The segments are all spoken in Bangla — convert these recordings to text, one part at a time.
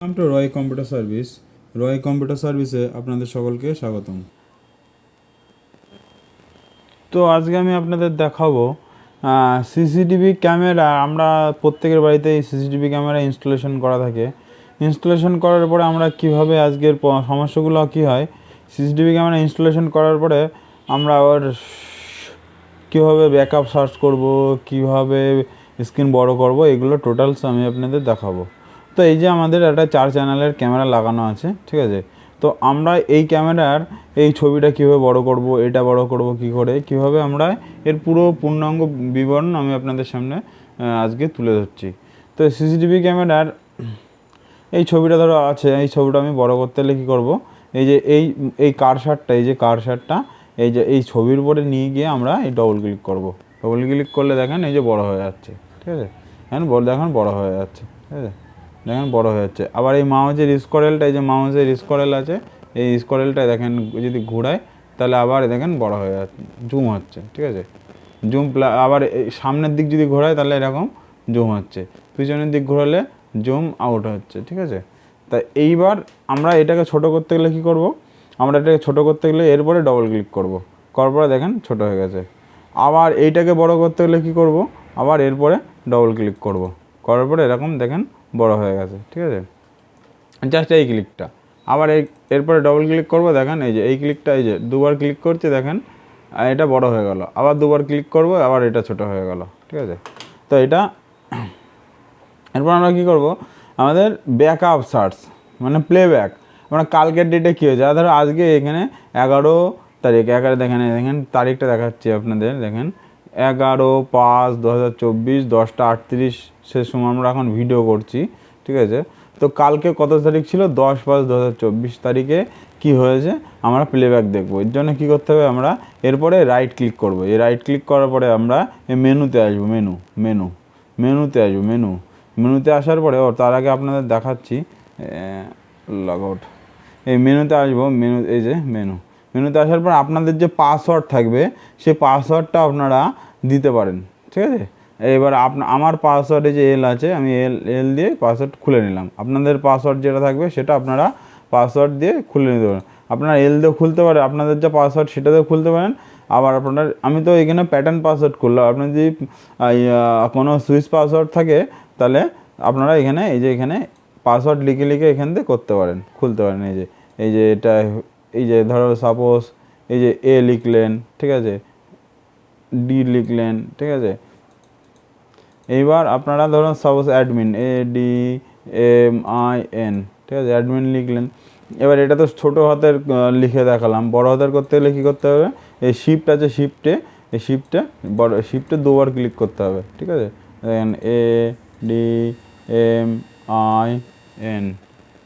Welcome to Roy computer service Roy computer সার্ভিসে আপনাদের সকলকে স্বাগতম। তো আজকে আমি আপনাদের দেখাবো সিসিটিভি ক্যামেরা। আমরা প্রত্যেকের বাড়িতেই সিসিটিভি ক্যামেরা ইনস্টলেশন করা থাকে। ইনস্টলেশন করার পরে আমরা কীভাবে আজকের সমস্যাগুলো কি হয়, সিসিটিভি ক্যামেরা ইনস্টলেশন করার পরে আমরা আবার কীভাবে ব্যাকআপ সার্চ করব, কীভাবে স্ক্রিন বড় করব, এগুলো টোটালস আমি আপনাদের দেখাবো। তো এই যে আমাদের একটা চার চ্যানেলের ক্যামেরা লাগানো আছে, ঠিক আছে? তো আমরা এই ক্যামেরার এই ছবিটা কীভাবে বড় করব, এটা বড় করব, কি করে, কীভাবে আমরা এর পুরো পূর্ণাঙ্গ বিবরণ আমি আপনাদের সামনে আজকে তুলে ধরছি। তো সিসিটিভি ক্যামেরার এই ছবিটা ধরো আছে, এই ছবিটা আমি বড় করতে হলে কী করব? এই যে এই এই কারসারটা এই যে কারসারটা এই যে এই ছবির উপরে নিয়ে গিয়ে আমরা এই ডবল ক্লিক করব। ডবল ক্লিক করলে দেখেন এই যে বড় হয়ে যাচ্ছে, ঠিক আছে? এখন দেখেন বড় হয়ে যাচ্ছে, ঠিক আছে? দেখেন বড় হয়ে যাচ্ছে। আবার এই মাউসের স্করেলটা, এই যে মাউসের স্করেল আছে, এই স্করেলটা দেখেন যদি ঘোরায়, তাহলে আবার দেখেন বড় হয়ে যাচ্ছে, জুম হচ্ছে, ঠিক আছে? জুম আবার সামনের দিক যদি ঘোরায়, তাহলে এরকম জুম হচ্ছে। পিছনের দিক ঘোরালে জুম আউট হচ্ছে, ঠিক আছে? তা এইবার আমরা এটাকে ছোট করতে গেলে কি করব? আমরা এটাকে ছোট করতে গেলে এরপরে ডবল ক্লিক করব। করার পরে দেখেন ছোট হয়ে গেছে। আবার এইটাকে বড় করতে গেলে কি করব? আবার এরপরে ডবল ক্লিক করব। করার পরে এরকম দেখেন বড় হয়ে গেছে, ঠিক আছে? জাস্ট এই ক্লিকটা আবার এই, এরপরে ডবল ক্লিক করব, দেখেন, এই যে, এই ক্লিকটা এই যে, দুবার ক্লিক করছে, দেখেন এটা বড় হয়ে গেল। আবার দুবার ক্লিক করব, আবার এটা ছোট হয়ে গেল, ঠিক আছে? তো এটা, এরপর আমরা কী করব? আমাদের ব্যাকআপ সার্চ মানে প্লেব্যাক আমরা কালকের ডেটে কী হয়েছে? ধরো আজকে এখানে এগারো তারিখ, এগারো, দেখেন দেখেন, তারিখটা দেখাচ্ছি আপনাদের, দেখেন। এগারো পাঁচ, দু হাজার চব্বিশ, দশটা আটত্রিশ সে সময় আমরা এখন ভিডিও করছি, ঠিক আছে? তো কালকে কত তারিখ ছিল? দশ পাঁচ দু হাজার চব্বিশ তারিখে কী হয়েছে? আমরা প্লেব্যাক দেখব। এর জন্য কী করতে হবে আমরা? এরপরে রাইট ক্লিক করব। এই রাইট ক্লিক করার পরে আমরা মেনুতে আসব। মেনু মেনু, মেনুতে আসব। মেনু, মেনুতে আসার পরে, ও তার আগে আপনাদের দেখাচ্ছি লগ আউট এই মেনুতে আসব। মেনু, এই যে মেনু। মেনুতে আসার পর আপনাদের যে পাসওয়ার্ড থাকবে সেই পাসওয়ার্ডটা আপনারা দিতে পারেন, ঠিক আছে? এবার আমার পাসওয়ার্ডে যে এল আছে, আমি এল এল দিয়ে পাসওয়ার্ড খুলে নিলাম। আপনাদের পাসওয়ার্ড যেটা থাকবে, সেটা আপনারা পাসওয়ার্ড দিয়ে খুলে নিতে পারেন। আপনারা এল দিয়েও খুলতে পারেন, আপনাদের যে পাসওয়ার্ড সেটা দিয়েও খুলতে পারেন। আবার আপনার, আমি তো এখানে প্যাটার্ন পাসওয়ার্ড করলাম আপনার যদি কোনো সুইচ পাসওয়ার্ড থাকে, তাহলে আপনারা এখানে, এই যে এখানে পাসওয়ার্ড লিখে লিখে এখান থেকে করতে পারেন, খুলতে পারেন। এই যে এই যে এটা, এই যে ধরো সাপোজ এই যে এ লিখলেন, ঠিক আছে? ডি লিখলেন, ঠিক আছে? এইবার আপনারা ধরুন suppose admin A D M I N ঠিক আছে? অ্যাডমিন লিখলেন। এবার এটা তো ছোটো হাতের লিখে দেখালাম। বড় হাতের করতে গেলে কী করতে হবে? এই শিফট আছে শিফটে এই শিফটে বড় শিফটে দুবার ক্লিক করতে হবে, ঠিক আছে? দেখেন A D M I N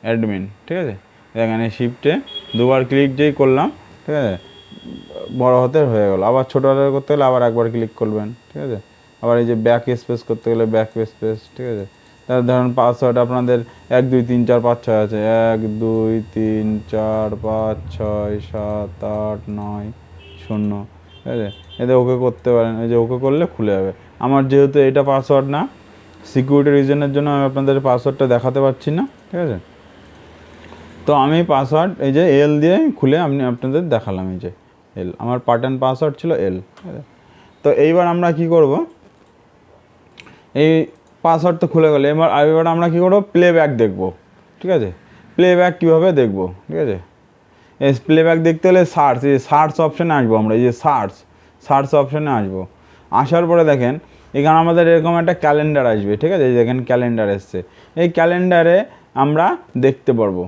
admin ঠিক আছে? দেখেন এই শিফটে দুবার ক্লিক যেই করলাম, ঠিক আছে? বড় হাতের হয়ে গেল। আবার ছোটো হাতের করতে গেলে আবার একবার ক্লিক করবেন, ঠিক আছে? আবার এই যে ব্যাক স্পেস করতে গেলে ব্যাক স্পেস ঠিক আছে? তাহলে ধরুন পাসওয়ার্ড আপনাদের এক, দুই, তিন, চার, পাঁচ, ছয় আছে। এক, দুই, তিন, চার, পাঁচ, ছয়, সাত, আট, নয়, শূন্য, ঠিক আছে? এতে ওকে করতে পারেন, এই যে ওকে করলে খুলে যাবে। আমার যেহেতু এটা পাসওয়ার্ড না সিকিউরিটি রিজনের জন্য আমি আপনাদের পাসওয়ার্ডটা দেখাতে পারছি না, ঠিক আছে? তো আমি পাসওয়ার্ড এই যে এল দিয়ে খুলে আমি আপনাদের দেখালাম, এই যে এল আমার পার্টন পাসওয়ার্ড ছিল এল তো এইবার আমরা কি করব? এই পাসওয়ার্ড তো খুলে গেলে। এবার এবার আমরা কী করব? প্লেব্যাক দেখব। ঠিক আছে? প্লেব্যাক কীভাবে দেখব? ঠিক আছে? এই প্লেব্যাক দেখতে হলে সার্চ এই সার্চ অপশানে আসব আমরা। এই যে সার্চ সার্চ অপশানে আসব। আসার পরে দেখেন, এখানে আমাদের এরকম একটা ক্যালেন্ডার আসবে। ঠিক আছে? দেখেন ক্যালেন্ডার এসছে। এই ক্যালেন্ডারে আমরা দেখতে পারব।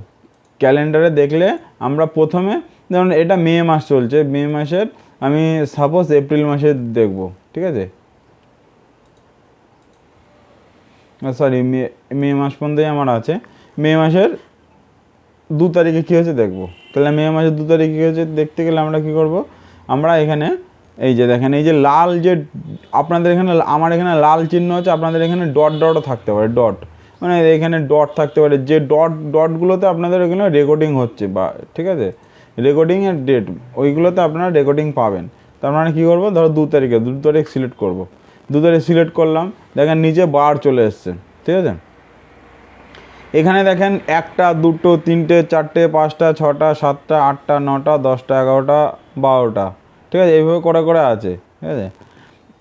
ক্যালেন্ডারে দেখলে আমরা প্রথমে যেমন এটা মে মাস চলছে। মে মাসের আমি সাপোজ এপ্রিল মাসে দেখব। ঠিক আছে? সরি মে মে মাস পর্যন্তই আমার আছে। মে মাসের দু তারিখে কী হয়েছে দেখব। তাহলে মে মাসের দু তারিখে কী হয়েছে দেখতে গেলে আমরা কী করব? আমরা এখানে, এই যে দেখেন, এই যে লাল যে, আপনাদের এখানে, আমার এখানে লাল চিহ্ন আছে, আপনাদের এখানে ডট ডটও থাকতে পারে ডট মানে এখানে ডট থাকতে পারে, যে ডট ডটগুলোতে আপনাদের এখানে রেকর্ডিং হচ্ছে বা, ঠিক আছে? রেকর্ডিংয়ের ডেট ওইগুলোতে আপনারা রেকর্ডিং পাবেন। তার মানে কী করব? ধরো দু তারিখে, দু তারিখ সিলেক্ট করব। দু তারিখ সিলেক্ট করলাম, দেখেন নিচে বার চলে এসছে, ঠিক আছে? এখানে দেখেন একটা, দুটো, তিনটে, চারটে, পাঁচটা, ছটা, সাতটা, আটটা, নটা, দশটা, এগারোটা, বারোটা, ঠিক আছে? এইভাবে করে করে আছে, ঠিক আছে?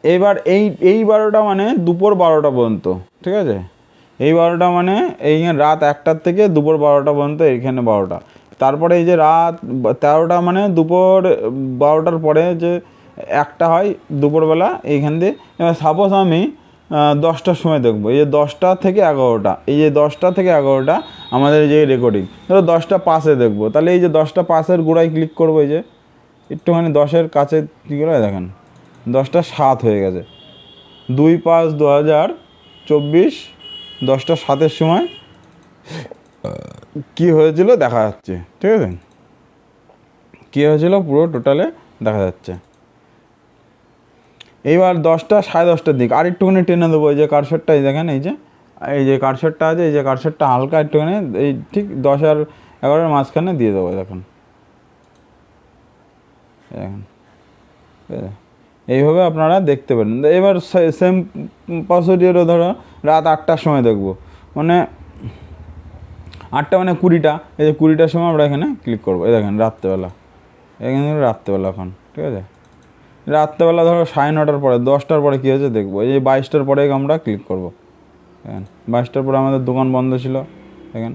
এইবার এই এই বারোটা মানে দুপুর বারোটা পর্যন্ত, ঠিক আছে? এই বারোটা মানে এই রাত একটার থেকে দুপুর বারোটা পর্যন্ত এইখানে বারোটা। তারপরে এই যে রাত তেরোটা মানে দুপুর বারোটার পরে যে একটা হয় দুপুরবেলা, এইখান দিয়ে। এবার সাপোজ আমি দশটার সময় দেখব। এই যে দশটা থেকে এগারোটা, এই যে দশটা থেকে এগারোটা আমাদের যে রেকর্ডিং ধরো দশটা পাশে দেখব। তাহলে এই যে দশটা পাশের গোড়ায় ক্লিক করব এই যে, একটুখানি দশের কাছে কী করে দেখেন? দশটা সাত হয়ে গেছে। দুই পাঁচ দু হাজার চব্বিশ, দশটা সাতের সময়, কি হয়েছিল দেখা যাচ্ছে, ঠিক আছে? কী হয়েছিল? পুরো টোটালে দেখা যাচ্ছে। এইবার দশটা, সাড়ে দশটার দিক। আর একটুখানি টেনে দেবো, এই যে কারশটটা এই দেখেন, এই যে এই যে কারশটটা আছে, এই যে কারশটটা হালকা একটুখানি, এই ঠিক দশ আর এগারোর মাঝখানে দিয়ে দেবো দেখুন। দেখেন? এইভাবে আপনারা দেখতে পারেন। এবার সেম প্রসিডিওরও ধরো, রাত আটটার সময় দেখব। মানে আটটা মানে কুড়িটা, এই যে কুড়িটার সময় আমরা এখানে ক্লিক করব। এই দেখেন, রাত্রেবেলা। এখানে রাত্রেবেলা এখন, ঠিক আছে? রাত্রেবেলা ধরো সাড়ে নটার পরে, দশটার পরে কী হয়েছে দেখব। এই বাইশটার পরে আমরা ক্লিক করব। দেখেন, বাইশটার পরে আমাদের দোকান বন্ধ ছিল, দেখেন।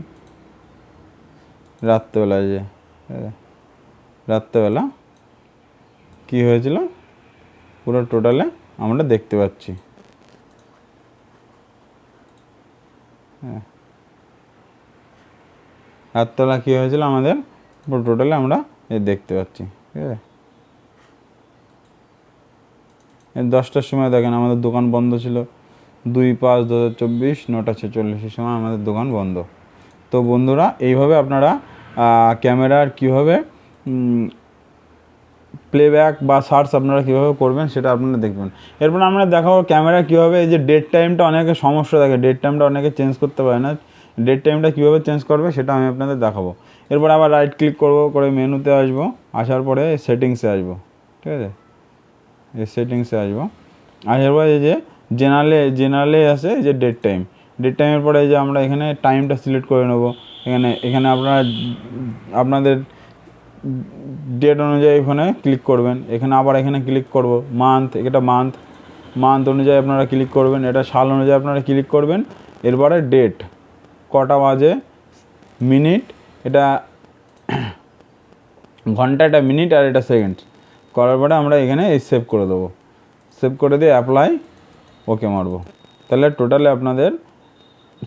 রাত্রেবেলা যে রাত্রেবেলা কী হয়েছিল? পুরো টোটালে আমরা দেখতে পাচ্ছি। হ্যাঁ। রাত্রেবেলা কী হয়েছিল আমাদের? পুরো টোটালে আমরা দেখতে পাচ্ছি, ঠিক আছে এই দশটার সময় দেখেন আমাদের দোকান বন্ধ ছিল। দুই পাঁচ দু হাজার চব্বিশ, নটা ছেচল্লিশের সময় আমাদের দোকান বন্ধ। তো বন্ধুরা, এইভাবে আপনারা ক্যামেরার কীভাবে প্লেব্যাক বা সার্চ আপনারা কীভাবে করবেন সেটা আপনারা দেখবেন। এরপর আমরা দেখাবো ক্যামেরা কীভাবে, এই যে ডেট টাইমটা অনেকে সমস্যা থাকে ডেট টাইমটা অনেকে চেঞ্জ করতে পারে না। ডেট টাইমটা কীভাবে চেঞ্জ করবে সেটা আমি আপনাদের দেখাবো। এরপর আবার রাইট ক্লিক করব, করে মেনুতে আসব, আসার পরে সেটিংসে আসব, ঠিক আছে? সেটিংসে আসব। আসার পরে এই যে জেনারেলে জেনারেলে এই যে ডেট টাইম ডেট টাইমের পরে যে আমরা এখানে টাইমটা সিলেক্ট করে নেব। এখানে এখানে আপনারা, আপনাদের ডেট অনুযায়ী এখানে ক্লিক করবেন। এখানে আবার এখানে ক্লিক করব। মান্থ এটা মান্থ মান্থ অনুযায়ী আপনারা ক্লিক করবেন। এটা সাল অনুযায়ী আপনারা ক্লিক করবেন। এরপরে ডেট কটা বাজে? মিনিট এটা ঘণ্টা, এটা মিনিট আর এটা সেকেন্ড করার পরে আমরা এখানে এই সেভ করে দেবো। সেভ করে দিয়ে অ্যাপ্লাই ওকে মারবো। তাহলে টোটালে আপনাদের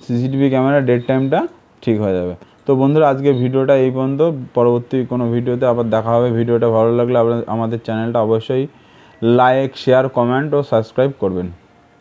সিসিটিভি ক্যামেরা ডেট টাইমটা ঠিক হয়ে যাবে। তো বন্ধুরা, আজকে ভিডিওটা এই পর্যন্ত। পরবর্তী কোনো ভিডিওতে আবার দেখা হবে। ভিডিওটা ভালো লাগলে আমাদের চ্যানেলটা অবশ্যই লাইক শেয়ার কমেন্ট ও সাবস্ক্রাইব করবেন।